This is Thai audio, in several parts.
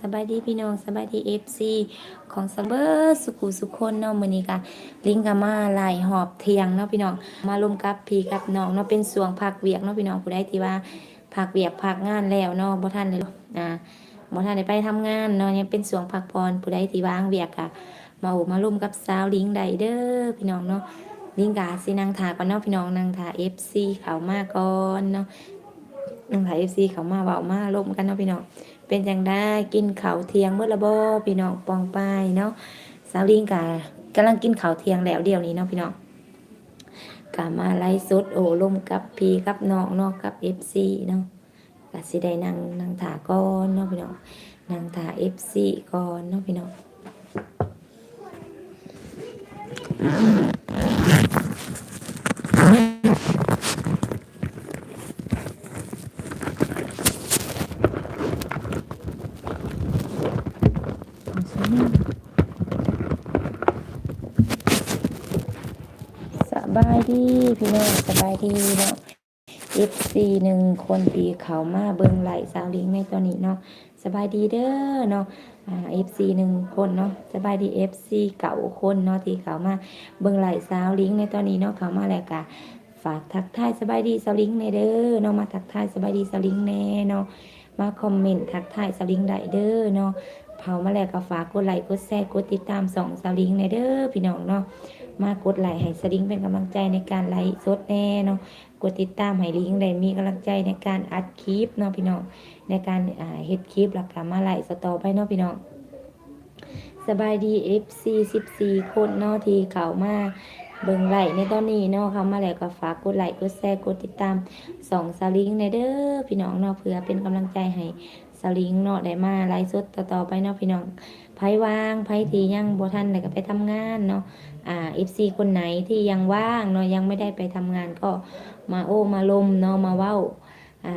สบายดีพี่น้องสบายดีเอฟซีของซัเบอร์สุขุสุคนเนาะมือนี้ก็ลิงก์ก็มาไล่หอบเทียงเนาะพี่น้องมาร่วมกับพี่กับน้องเนาะเป็นสวงพักเวียกเนาะพี่น้องผู้ใดที่ว่าพักเวียกพักงานแล้วเนาะบ่ทันเลยอ่าบ่ทันได้ไปทำงานเนาะยังเป็นสวงพักผ่อนผู้ใดที่ว่างเวียกก็มาโอมาร่วมกับสาวลิงก์ไดเด้อพี่น้องเนาะลิงก์ก็สินั่งท่าก่อนเนาะพี่น้องนั่งท่า FC เขามาก่อนเนาะน้องถาเอฟซีเขามาเบามาลมกันเนาะพี่น้อง เป็นจังได้กินเขาเทียงเมื่อละบ่พี่น้องปองปายเนาะสาวลิงกะกำลังกินเขาเทียงแล้วเดี๋ยวนี้เนาะพี่น้องกะมาไล่สดโอ้ลมกับพี่กับน้องเนาะกับเอฟซีเนาะกะสิได้นั่งนั่งถาก่อนเนาะพี่น้องนั่งถาเอฟซีก่อนเนาะพี่น้อง สบายดีพี่น้องสบายดีเนาะ FC หนึ่งคนตีเขามาเบิ่งไหลสาวลิงในตอนนี้เนาะสบายดีเด้อเนาะอ่า FC หนึ่งคนเนาะสบายดี FC เก่าคนเนาะที่เขามาเบิ่งไหลสาวลิงในตอนนี้เนาะเขามาแล้วกะฝากทักทายสบายดีสาวลิงในเด้อเนาะมาทักทายสบายดีสาวลิงแน่เนาะมาคอมเมนต์ทักทายสาวลิงได้เด้อเนาะ เผามาแล้วก็ฝากกดไลค์กดแชร์กดติดตามสองสาวลิงในเด้อพี่น้องเนาะมากดไลค์ให้สลิงเป็นกำลังใจในการไลฟ์สดแน่เนาะกดติดตามให้ลิงได้มีกำลังใจในการอัดคลิปเนาะพี่น้องในการอ่าเฮ็ดคลิปแล้วก็มาไลฟ์สต่อไปเนาะพี่น้องสบายดี FC 14คนเนาะที่เข้ามาเบิ่งไลฟ์ในตอนนี้เนาะเข้ามาแล้วก็ฝากกดไลค์กดแชร์กดติดตามสองสลิงในเด้อพี่น้องเนาะเพื่อเป็นกำลังใจให้ สลิงเนาะได้มาไลฟ์สดต่อๆไปเนาะพี่น้องไผว่างไผที่ยังบ่ทันได้ก็ไปทำงานเนาะอ่า FC คนไหนที่ยังว่างเนาะยังไม่ได้ไปทำงานก็มาโอ้มาลมเนาะมาเว้าอ่า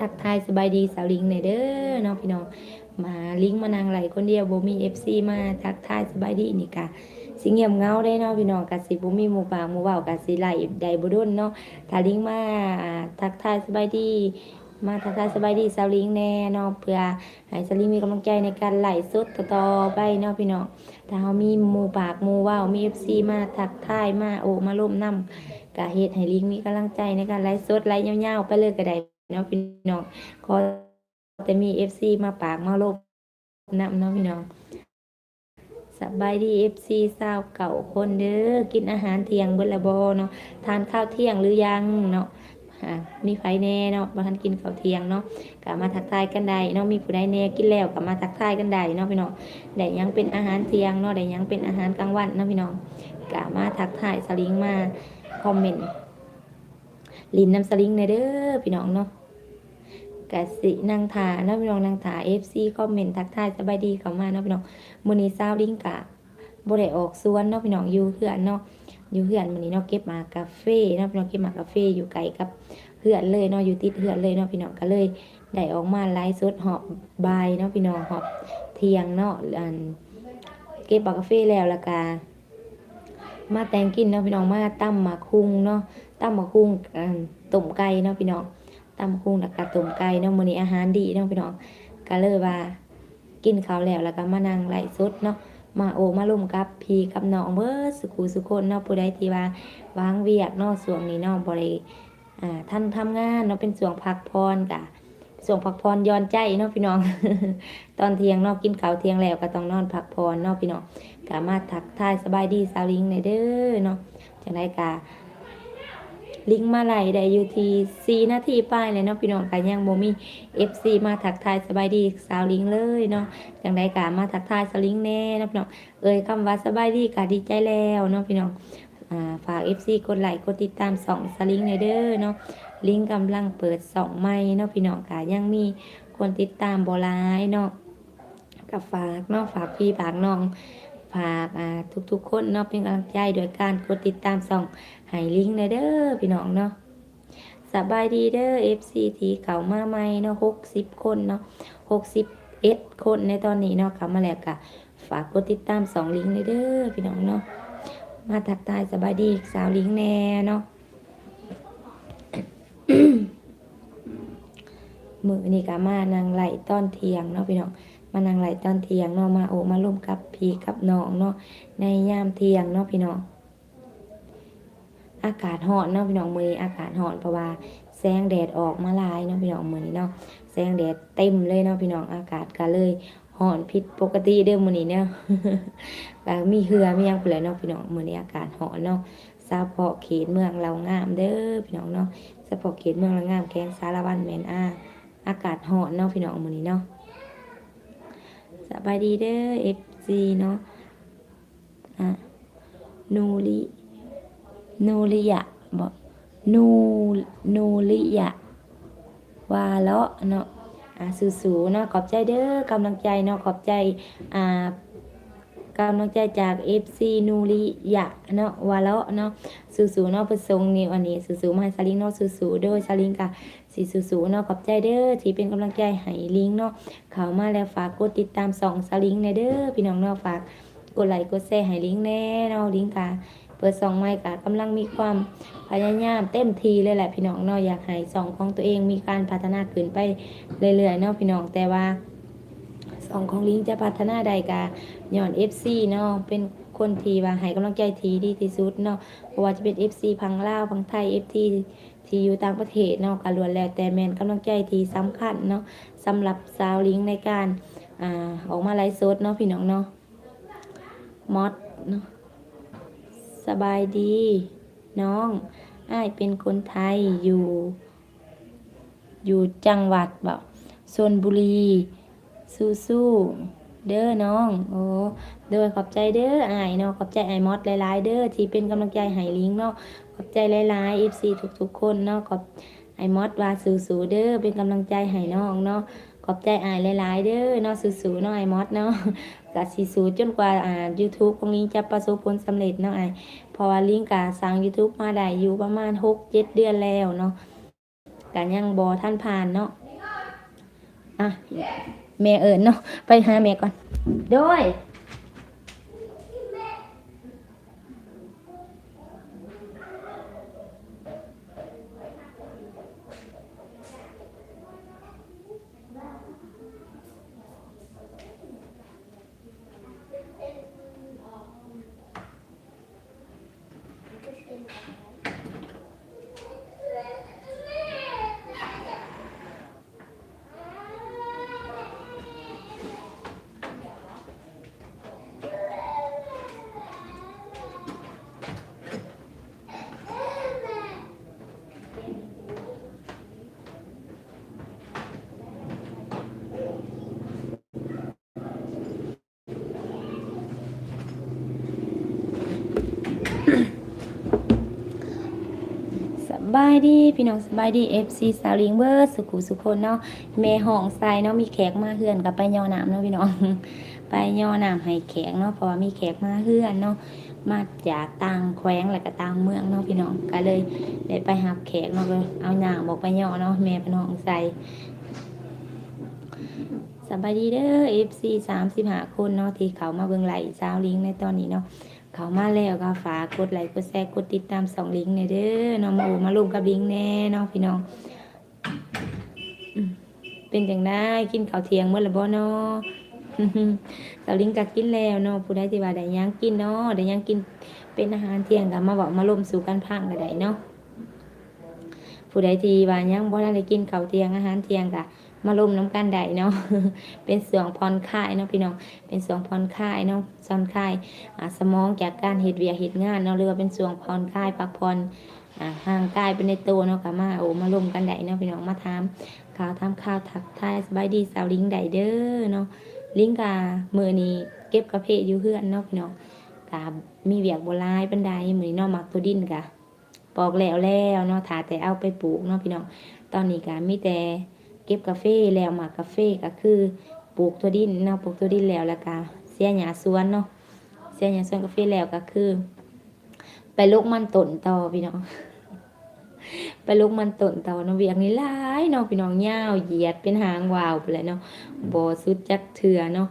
ทักทายสบายดีสาวลิงในอยเด้อเนาะพี่น้องมาลิงมานางไหลคนเดียวบ่มี FC มาทักทายสบายดีนี่กะสิเงียบเงาได้เนาะพี่น้องกะสิบ่มีหมู่ปากหมู่เว้ากะสิไหลใดบ่ดนเนาะถ้าลิงมาทักทายสบายดี มาทักทายสบายดีสาวลิงแน่นาะเพื่อให้สาวลิงมีกำลังใจในการไหลฟ์สดต่อไปเนาะพี่น้องถ้าเขามีมูปากมูว่าวมีเอฟซีมาทักทายมาโอมาร่มนำกะเฮ็ดให้ลิงมีกำลังใจในการไหลฟ์สดไหลฟ์ยาวๆไปเลยก็ได้เนาะพี่น้องขอแต่มีเอฟซีมาปากมาร่มนำเนาะพี่น้องสบายดีเอฟซีสาวเก่าคนเด้อกินอาหารเที่ยงเบิดและบ่เนาะทานข้าวเที่ยงหรือยังเนาะ มีไฟแน่เนาะบ่ทันกินข้าวเที่ยงเนาะก็มาทักทายกันได้เนาะมีผู้ใดแน่กินแล้วก็มาทักทายกันได้เนาะพี่น้องได้ยังเป็นอาหารเที่ยงเนาะได้ยังเป็นอาหารกลางวันเนาะพี่น้องกะมาทักทายสลิงมาคอมเมนต์ลินน้ำสลิงในเด้อพี่น้องเนาะกะสินางถาเนาะพี่น้องนางถา FC คอมเมนต์ทักทายสบายดีเข้ามาเนาะพี่น้องมื้อนี้ซาวลิงกะบ่ได้ออกสวนเนาะพี่น้องอยู่เฮือนเนาะ อยู่เฮือนมื้อนี้เนาะเก็บมากาแฟเนาะพี่น้องเก็บมากาแฟอยู่ไกลกับเฮือนเลยเนาะอยู่ติดเฮือนเลยเนาะพี่น้องก็เลยได้ออกมาไลฟ์สดหอบบายเนาะพี่น้องหอบเทียงเนาะอันเก็บบักกาแฟแล้วละกามาแตงกินเนาะพี่น้องมาตั้มมาคุงเนาะตั้มมาคุงอันต้มไก่เนาะพี่น้องตั้มมาคุงแล้วก็ต้มไก่เนาะมื้อนี้อาหารดีเนาะพี่น้องก็เลยว่ากินข้าวแล้วแล้วก็มานั่งไล่สดเนาะ มาโอมาลุ่มกับพี่กับน้องเบิดสุขุสุคนเนาะผู้ใดที่ว่าวางเวียกเนาะส่วงนี้เนาะบ่ได้อ่าท่านทำงานเนาะเป็นส่วงพักพรกะส่วงพักพรย้อนใจเนาะพี่น้อง ตอนเที่ยงเนอกกินข้าวเที่ยงแล้วก็ต้องนอนพักผ่อนเนาะพี่น้องกามาทักทายสบายดีสาวลิงในเด้อเนาะจังไดกา ลิงมาไหลได้อยู่ที่4นาทีป้ายเลยเนาะพี่น้องก็ยังบ่มี FC มาทักทายสบายดีสาวลิงเลยเนาะจังไดกามาทักทายสาวลิงแน่นะพี่น้องเอ่ยคำว่าสบายดีก็ดีใจแล้วเนาะพี่น้องอ่าฝาก FC กดไลค์กดติดตามสองสลิงในเด้อเนาะลิงกำลังเปิดสองไม้เนาะพี่น้องก็ยังมีคนติดตามบหลายเนาะกับฝากเนาะฝากพี่ฝากน้อง ฝากทุกๆคนเนาะเป็นกำลังใจโดยการกดติดตามส่องให้ลิงก์ในเด้อพี่น้องเนาะสบายดีเด้อ FC ที่เขามาใหม่เนาะ60คนเนาะ61คนในตอนนี้เนาะเขามาแล้วก็ฝากกดติดตามสองลิงก์ในเด้อพี่น้องเนาะมาทักทายสบายดีสาวลิงก์แน่เนาะมือนี่ก็มานางไหลต้อนเทียงเนาะพี่น้อง มานางไหลต้อนเทียงเนาะมาโอมาร่มกับพี่กับน้องเนาะในยามเที่ยงเนาะพี่น้องอากาศร้อนเนาะพี่น้องมือนอากาศร้อนเพราะว่าแสงแดดออกมาลายเนาะพี่น้องมือนี้เนาะแสงแดดเต็มเลยเนาะพี่น้องอากาศก็เลยร้อนผิดปกติเด้อมือนี้เนาะก็มีเหือมียังพุ่นแหละเนาะพี่น้องมือนี้อากาศร้อนเนาะเฉพาะเขตเมืองเรางามเด้อพี่น้องเนาะเฉพาะเขตเมืองเรางามแขวงสารวันแมนอาอากาศร้อนเนาะพี่น้องมือนี้เนาะ สบายดีเด้อ FC เนาะอะนูรินูริยะบ่นูนูริยะวาเลาะเนาะอะสู้ๆเนาะขอบใจเด้อกำลังใจเนาะขอบใจอ่ากำลังใจจาก FC นูริยะเนาะวาเลาะเนาะสู้ๆเนาะเพิ่นส่งนี่วันนี้สู้ๆมาให้ซาลิงเนาะสู้ๆด้อซาลิงกะ สีสูๆเนาะขอบใจเด้อที่เป็นกำลังใจให้ลิงเนาะเข้ามาแล้วฝากกดติดตามสองสลิงในเด้อพี่น้องเนาะฝากกดไลค์กดแชร์ให้ลิงแน่เนาะลิงกะเปิดสองไม้กะกำลังมีความพยายามเต็มทีเลยแหละพี่น้องเนาะอยากให้สองของตัวเองมีการพัฒนาขึ้นไปเรื่อยๆเนาะพี่น้องแต่ว่าสองของลิงจะพัฒนาใดกะย้อน FC เนาะเป็นคนทีว่าให้กำลังใจทีดีที่สุดเนาะเพราะว่าจะเป็น FC พังลาวพังไทย FT ที่ ที่อยู่ต่างประเทศเนาะก็ล้วนแล้วแต่แมนกำลังใจที่สำคัญเนาะสำหรับสาวลิงในการอ่าออกมาไลฟ์สดเนาะพี่น้องเนาะมอดเนาะสบายดี น้องอ้ายเป็นคนไทยอยู่ อยู่จังหวัดแบบชนบุรีสู้ๆ เด้อน้อง โอ้โดยขอบใจเด้ออ้ายเนาะขอบใจไอ้มอดหลายๆเด้อที่เป็นกำลังใจให้ลิงเนาะขอบใจหลายๆ FC ทุกๆคนเนาะขอบไอ้มอดว่าสู้ๆเด้อเป็นกำลังใจให้น้องเนาะขอบใจอายหลายๆเด้อเนาะสู้ๆเนาะไอ้มอดเนาะก็สิสู้จนกว่าอ่า YouTube ของลิงจะประสบผลสำเร็จเนาะไอ้เพราะว่าลิงก็สร้าง YouTube มาได้อยู่ประมาณ6-7เดือนแล้วเนาะก็ยังบ่ทันผ่านเนาะอะ แม่เอิญเนาะไปหาแม่ก่อนโดย ส บายดีพี่น้องสบายดี FC สาวลิงเบอร์สุขุสุคนเนาะแม่ห้องทรายเนาะมีแขกมาเฮือนกับไปย่อน้ำเนาะพี่น้องไปย่อน้ำให้แขกเนาะเพราะว่ามีแขกมาเฮือนเนาะมาจากต่างแขวงและก็ต่างเมืองเนาะพี่น้องก็เลยได้ไปหับแขกเนาะก็เอาหน้าบอกไปย่อเนาะแม่เป็นห้องทรายสบายดีเด้อ FC สามสิบห้าคนเนาะที่เขามาเบิ่งไหลสาวลิงในตอนนี้เนาะ เขามาแล้วก็ฝากกดไลค์กดแชร์กดติดตามสองลิงก์เนี่ยเด้อน้องมาโอมาลุมกับลิงก์แน่น้องพี่น้องเป็นอย่างได้กินข้าวเที่ยงเมื่อไรบ่เนาะสาวลิงก์ก็กินแล้วเนาะผู้ใดที่ว่าได้ยังกินเนาะได้ยังกินเป็นอาหารเที่ยงก็มาบอกมาลุมสู่กันพังก็ได้เนาะ ผู้ใดที่ว่ายังบ่ทันได้กินข้าวเที่ยงอาหารเที่ยงก็มาลมน้ำกันได้เนาะ เป็นเสียงผ่อนคลายเนาะพี่น้อง เป็นเสียงผ่อนคลายเนาะผ่อนคลายสมองจากการเฮ็ดเวียเฮ็ดงานเนาะเรือว่าเป็นส่วงผ่อนคลายพักผ่อนห่างกายเป็นในตัวเนาะก็มาโอ้มาลมกันได้เนาะพี่น้องมาถามข่าวถามข่าวทักทายสบายดีสาวลิงได้เด้อเนาะลิงกามื้อนี้เก็บกาแฟอยู่เฮือนเนาะพี่น้องกามีเวียกบ่หลายปานใดเหมือนเนาะมักตัวดินกะ ปอกแล้วแล้วเนาะถ้าแต่เอาไปปลูกเนาะพี่น้อง ตอนนี้ก็มีแต่เก็บกาแฟแล้วหมากกาแฟก็คือปลูกตัวดินเนาะปลูกตัวดินแล้วแล้วก็เสียหญ้าสวนเนาะเสียอย่าสวนกาแฟแล้วก็คือ ไปลูกมันต้นต่อพี่น้อง ไปลูกมันต้นต่อเนาะเวียกนี้หลายเนาะพี่น้องยาวเหยียดเป็นหางวาวไปเลยเนาะบ่สุดจักเถื่อเนาะ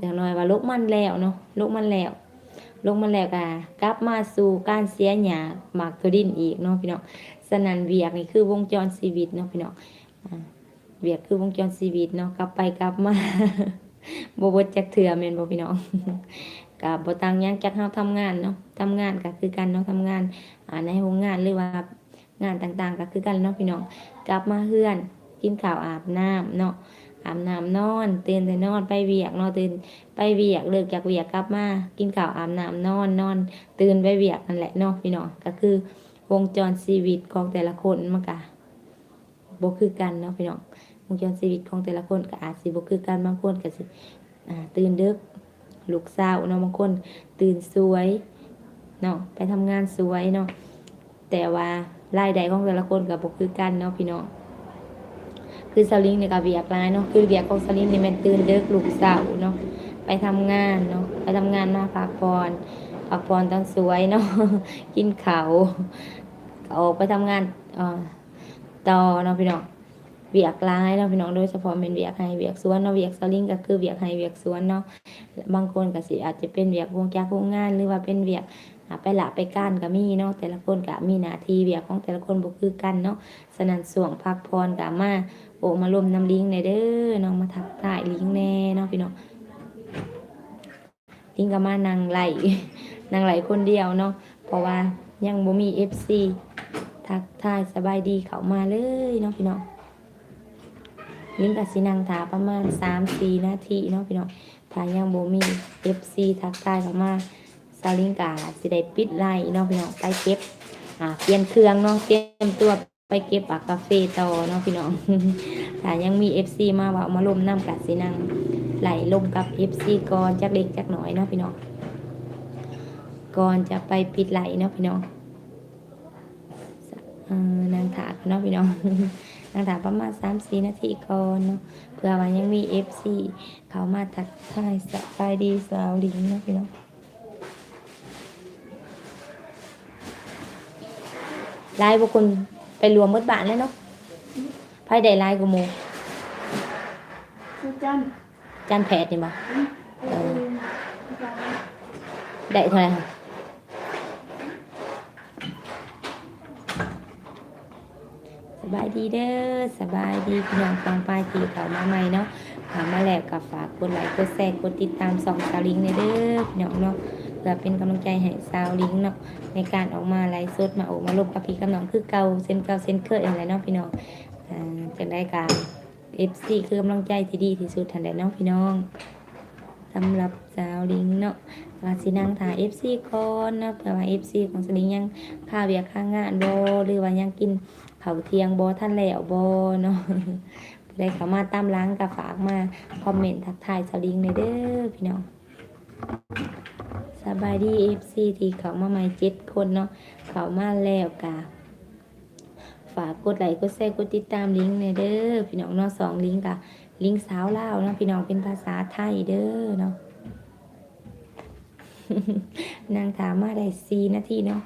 อย่างน้อยว่าลูกมันแล้วเนาะลูกมันแล้ว ลูกมันแล้วก็กลับมาสู่การเสียหญ้าหมากตัวดินอีกเนาะพี่น้องสนันเวียกนี่คือวงจรชีวิตเนาะพี่น้องเวียกคือวงจรชีวิตเนาะกลับไปกลับมาบ่เบิดจักเทื่อแม่นบพี่น้องก็บ่ต่างยังจากเฮาทำงานเนาะทำงานก็คือกันเนาะทำงานในโรงงานหรือว่างานต่างๆก็คือกันเนาะพี่น้องกลับมาเฮือนกินข้าวอาบน้ำเนาะ อาบน้ำนอนตื่นแต่นอนไปเวียกนาะตื่นไปเวียกเลิกจากเวียกกลับมากินข้าวอาบน้ำนอนนอน ตื่นไปเวียกนั่นแหละเนาะพี่น้องก็คือวงจรชีวิตของแต่ละคนมันก็บ่คือกันเนาะพี่น้องวงจรชีวิตของแต่ละคนก็อาจสิบ่คือกันบางคนก็สิตื่นดึกลูกสาวเนาะบางคนตื่นสวยเนาะไปทำงานสวยเนาะแต่ว่ารายได้ของแต่ละคนก็บ่คือกันเนาะพี่น้อง คือสลิงเนี่ยก็เวียกลายเนาะคือเวียกของสลิงเนี่แมันตื่นเด็กลูกสาวเนาะไปทำงานเนาะไปทำงานมาพักผ่อนพักผ่อนตอนสวยเนาะกินเขาออกไปทำงานอ่อต่อเนาะพี่น้องเวียกลายเนาะพี่น้องโดยเฉพาะเป็นเวียกให้เวียกสวนเนาะเวียกสลิงก็คือเวียกให้เวียกสวนเนาะบางคนก็สิอาจจะเป็นเวียกวงจากวงงานหรือว่าเป็นเวียกไปละไปก้านก็มีเนาะแต่ละคนก็มีหน้าที่เวียกของแต่ละคนบ่คือกันเนาะฉะนั้นส่วงพักผ่อนก็มา โอมาลมน้ำลิงในเด้อน้องมาทักทายลิงแน่เนาะพี่น้องลิงก็มานางไหลนางไหลคนเดียวเนาะเพราะว่ายังบ่มีเอฟซีทักทายสบายดีเขามาเลยเนาะพี่น้องลิงกับสินางถาประมาณสามสี่นาทีเนาะพี่น้องถ้ายังบ่มีเอฟซีทักทายเขามาซาลิงกาสิได้ปิดไล่เนาะพี่น้องไปเก็บอ่าเปลี่ยนเครื่องเนาะเตรียมตัว ไปเก็บปากกาแฟต่อเนาะพี่น้องถ้ายังมี FC มาว่ามาลมน้ำกัดสินังไหลลมกับ FC ก่อนจักเล็กจักหน่อยเนาะพี่น้อง ก่อนจะไปปิดไหลเนาะพี่น้องนางถาเนาะพี่น้องนางถาประมาณสามสี่นาทีก่อนเนาะ เพื่อว่ายังมี FC เขามาทักทายสบายดีสาวลิงเนาะพี่น้องหลายบุคคล ไปรวมหมดบ้านแล้วเนาะไพ่ได้หลายกูโมคือจันจานแผดนี่บ่เออได้เท่าไหร่คะสบายดีเด้อสบายดีพี่น้องฟังปลายทีเขามาใหม่เนาะเขามาแล้วกับฝากกดไลค์กดแชร์กดติดตามสองสาวลิงในเด้อพี่น้องเนาะเพื่อเป็นกำลังใจให้สาวลิงเนาะในการออกมาไลฟ์สดมาออมาลบกับพี่กับน้องคือเก่าเส้นเก่าเส้นเคยอะไรเนาะพี่น้องอ่าจะได้การเอฟซีคือกำลังใจที่ดีที่สุดทันใดเนาะพี่น้องสำหรับสาวลิงเนาะว่าสินังถ่าย FC ก่อนเนาะเผื่อว่า FC ของสลิงยังค่าเวียกค่างานบ่หรือว่ายังกินข้าเทียงบ่ท่านแล้วบ่เนาะได้เขามาตามล้างกับฝากมา คอมเมนต์ทักทายสลิงในอยเด้อพี่น้อง บายดี FC ที่เขามาใหม่เจ็ดคนเนาะเขามาแล้วกะฝากกดไลค์กดแชร์กดติดตามลิงก์ในอยเด้อพี่น้องเนาะสองลิงก์กะลิงก์สาวเล่าเนาะพี่น้องเป็นภาษาไทยเด้อเนาะนางถามมาได้สี่นาทีเนาะ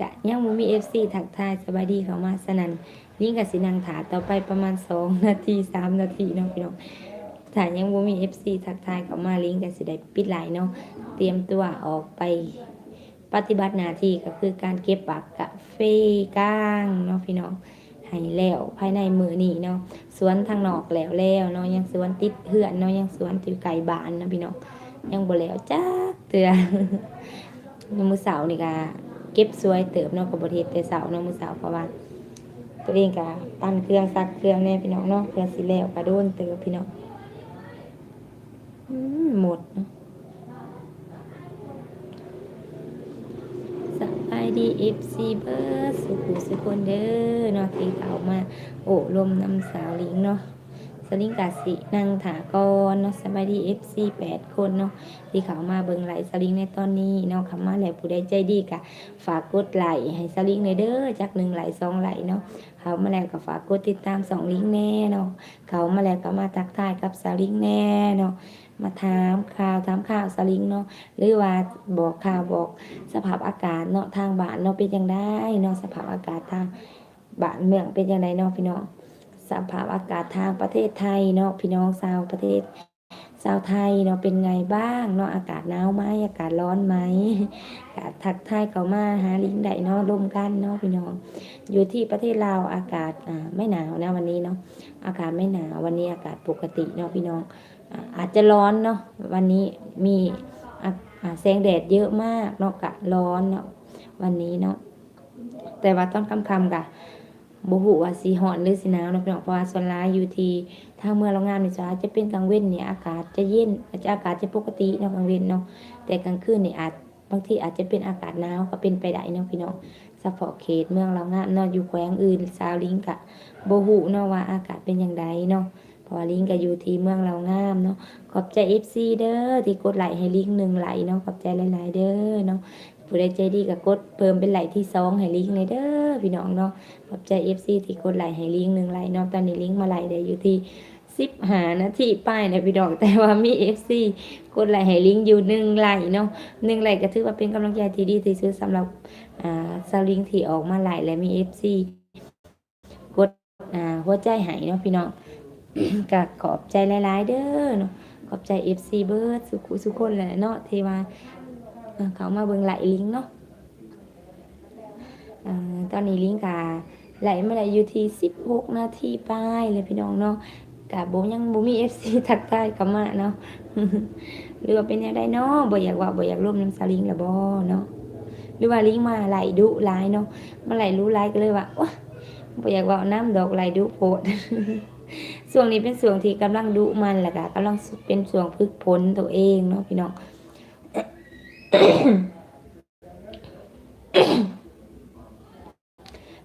กะยังบ่มีเอฟซีถักทายสบายดีเขามาสนันลิงกับสินางถาต่อไปประมาณสองนาทีสามนาทีเนาะพี่น้อง ถ้ายังบ่มีเอฟซีถักทายเขามาลิงกับสิได้ปิดไลน์เนาะเตรียมตัวออกไปปฏิบัติหน้าที่ก็คือการเก็บปากกาแฟก้างเนาะพี่น้องให้แล้วภายในมือนี้เนาะสวนทางนอกแล้วแล้วเนาะยังสวนติดเหือนเนาะยังสวนที่ไกลบ้านเนาะพี่น้องยังบ่แล้วจ้าเตือยังมือเสาร์นี่ก็เก็บสวยเติบเนาะกับบทเฮ็ดแต่เสาร์เนาะมือเสาร์เพราะว่าตัวเองก็ปั้นเครื่องซักเครื่องแน่พี่น้องเนาะเครื่องสิแล้วก็โดนเติบพี่น้อง หมดเนาะสบายดีเอฟซีเบิร์ดสุขุสุคนเด้อเนาะที่เขามา โอ้ลมนำสาวลิงเนาะสลิงกาสินั่งถากรเนาะสบายดีเอฟซีแปดคนเนาะที่เขามาเบิ่งไหลสลิงในตอนนี้เนาะเขามาแหล้วผู้ใดใจดีกะ ฝากกดไลค์ให้สลิงในเด้อจากหนึ่งไหลสองไหลเนาะเขามาแล้วก็ฝากกดติดตามสองลิงแน่เนาะเขามาแล้วก็มาทักทายกับสลิงแน่เนาะ มาถามข่าวถามข่าวสลิงเนาะหรือว่าบอกข่าวบอกสภาพอากาศเนาะทางบ้านเนาะเป็นยังได้เนาะสภาพอากาศทางบ้านเมืองเป็นยังไงเนาะพี่น้องสภาพอากาศทางประเทศไทยเนาะพี่น้องชาวประเทศชาวไทยเนาะเป็นไงบ้างเนาะอากาศหนาวไหมอากาศร้อนไหมอากาศทักทายเขามาหาลิงได้เนาะร่มกันเนาะพี่น้อง อยู่ที่ประเทศลาวอากาศอ่าไม่หนาวนะวันนี้เนาะอากาศไม่หนาววันนี้อากาศปกติเนาะพี่น้อง อาจจะร้อนเนาะวันนี้มีแสงแดดเยอะมากเนาะกะร้อนเนาะวันนี้เนาะแต่ว่าตอนค่ำๆกะบ่ฮู้ว่าสิร้อนหรือสิหนาวเนาะพี่น้องเพราะว่าส่วนหลายอยู่ที่ทางเมืองโรงงานนี่จ้าจะเป็นกลางเว้นเนี่ยอากาศจะเย็นอาจจะอากาศจะปกติเนาะกลางเว้นเนาะแต่กลางคืนเนี่ยอาจบางทีอาจจะเป็นอากาศหนาวก็เป็นไปได้เนาะพี่น้องเฉพาะเขตเมืองเรางามเนาะอยู่แขวงอื่นซาวลิงกะบ่ฮู้เนาะว่าอากาศเป็นอย่างไรเนาะ ราะว่าลิงก็อยู่ที่เมืองเรางามเนาะขอบใจ FC เด้อที่กดไหลให้ลิงหนึ่งไหลเนาะขอบใจหลายๆเด้อเนาะผู้ใดใจดีก็กดเพิ่มเป็นไหลที่สองให้ลิงเลยเด้อพี่น้องเนาะขอบใจ FC ที่กดไหลให้ลิงหนึ่งไหลเนาะตอนนี้ลิงมาไหลได้อยู่ที่สิบหานาทีป้ายนะพี่น้องแต่ว่ามี FC กดไหลให้ลิงอยู่หนึ่งไหลเนาะหนึ่งไหลก็ถือว่าเป็นกำลังใจที่ดีที่สุดสำหรับอ่าสลิงที่ออกมาไหลและมีเอฟซีกดอ่าหัวใจหายเนาะพี่น้อง ก็ขอบใจหลาย ๆ เด้อเนาะขอบใจเอฟซีเบิร์ดสุขุสุคนแหละเนาะเทวาเขามาเบิ่งไหลลิงเนาะตอนนี้ลิงกาไหลมาได้อยู่ที่สิบหกนาทีป้ายเลยพี่น้องเนาะกะบ่ยังบมีเอฟซีทักทายกับมาเนาะหรือว่าเป็นยังไงเนาะบ่อยากว่าบ่อยากร่วมน้ำสลิงละบ่เนาะหรือว่าลิงมาไหลดุร้ายเนาะมาไหลรู้ร้ายก็เลยว่าบ่อยากว่าน้ำดอกไหลดุโพด ส่วงนี้เป็นส่วงที่กำลังดุมันแหละค่ะกำลังเป็นส่วงพึกผลตัวเองเนาะพี่น้อง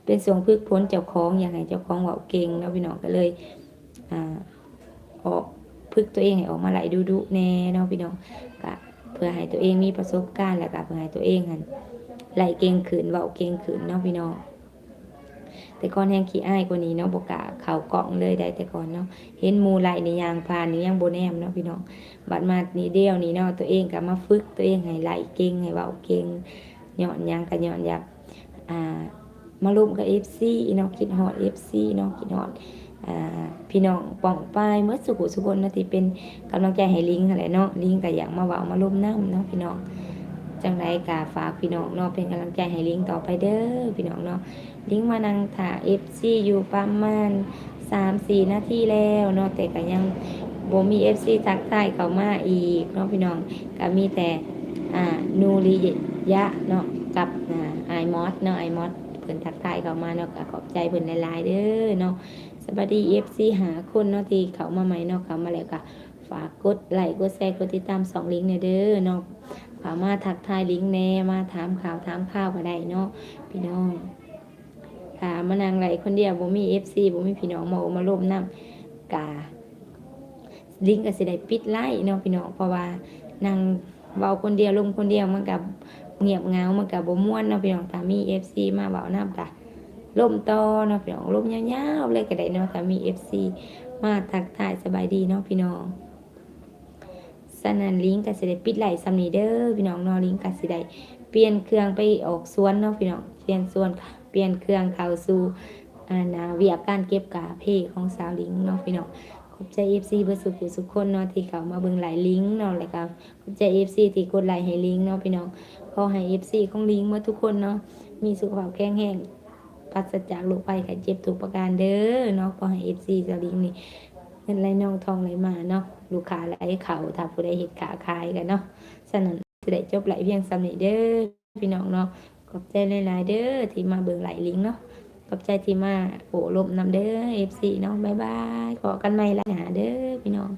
เป็นส่วงพึกผลเจ้าของอย่างไรเจ้าของเว่าเก่งเนาะพี่น้องก็เลยอ่าออกพึกตัวเองให้ออกมาไหลดุดุแน่เนาะพี่น้องก็เพื่อให้ตัวเองมีประสบการณ์แล้วก็เพื่อให้ตัวเองหันไหลเก่งขืนเว้าเก่งขืนเนาะพี่น้อง แต่ก่อนแห้งขี้อ้ายกว่านี้เนาะบกล้าเข่ากล่องเลยได้แต่ก่อนเนาะเห็นมูไหลในยางพานนี่ยังโบแนมเนาะพี่น้องบัดมานี่เดียวนี่เนาะตัวเองก็มาฝึกตัวเองให้ไหลเก่งให้เว้าเก่งหย่อนยังก็หย่อนยากอ่ามาลุมกับ FC เนาะคิดฮอด FC เนาะคิดฮอดอ่าพี่น้องป่องปายเมื่อสุขุสุคนนาะที่เป็นกำลังใจให้ลิงอะไรเนาะลิงก็อยากมาเว้ามาลุมน้ำเนาะพี่น้อง จังไรกาฝากพี่น้องเนาะเป็นกำลังใจให้ลิงต่อไปเด้อพี่น้องเนาะลิงมานังถ่าเอฟซีอยู่ประมาณสามสี่นาทีแล้วเนาะแต่ก็ยังบ่มีเอฟซีทักทายเข้ามาอีกเนาะพี่น้องก็มีแต่อ่านูริยะเนาะกับอ่าไอมอสเนาะไอมอสเพิ่นทักทายเข้ามาเนาะก็ขอบใจเพิ่นหลายๆเด้อเนาะสวัสดีเอฟซีหาคนเนาะที่เข้ามาใหม่เนาะเข้ามาแล้วก็ฝากกดไลค์กดแชร์กดติดตามสองลิงก์เนี่ยเด้อเนาะามาถทักทายลิงแน่มาถามข่าวถามข้าวก็ได้เนาะพี่น้องค่ะมานางไหลคนเดียวบ่มีเอฟซีบ่มีพี่น้องมาโอมาร่วมน้ำกาลิงก์ก็สิได้ปิดไล่เนาะพี่น้องเพราะว่านางเบาคนเดียวลงคนเดียวมันกับเงียบเงามันกับบ่ม่วนเนาะพี่น้องถ้ามีเอฟซีมาเบาน้ำกะล่มต่อเนาะพี่น้องล่มยาวๆเลยก็ได้เนาะถ้ามีเอฟซีมาทักทายสบายดีเนาะพี่น้อง สนันลิงก์ก็สิได้ปิดไหลซัมนีเดอร์พี่น้องนอลิงก์ก็สิได้เปลี่ยนเครื่องไปออกสวนเนาะพี่น้องเปลี่ยนสวนเปลี่ยนเครื่องเข้าสู่อานาเวียกการเก็บกาเพของสาวลิงก์เนาะพี่น้องขอบใจ FC เบอร์สุขุสุขคนเนาะที่เขามาเบิ่งหลายลิงก์เนาะแล้วก็ขอบใจ FC ที่กดไลค์ให้ลิงก์เนาะพี่น้องขอให้ FC ของลิงก์หมาทุกคนเนาะมีสุขภาพแข็งแรงปราศจากโรคภัยไข้เจ็บทุกประการเด้อเนาะขอให้ FC สาวลิงก์นี่ เงินไหลน่องทองไหลมาเนาะลูกค้าไหลเขาถ้าผู้ใดเห็ดขาขายกันเนาะสนั่นจะได้จบไหลเพียงสำเร็จเด้อพี่น้องเนาะขอบใจหลายๆเด้อที่มาเบิ่งไหลลิงเนาะขอบใจที่มาโอ้ลมนำเด้อเอฟซีเนาะบ๊ายบายขอกันใหม่ละหาเด้อพี่น้อง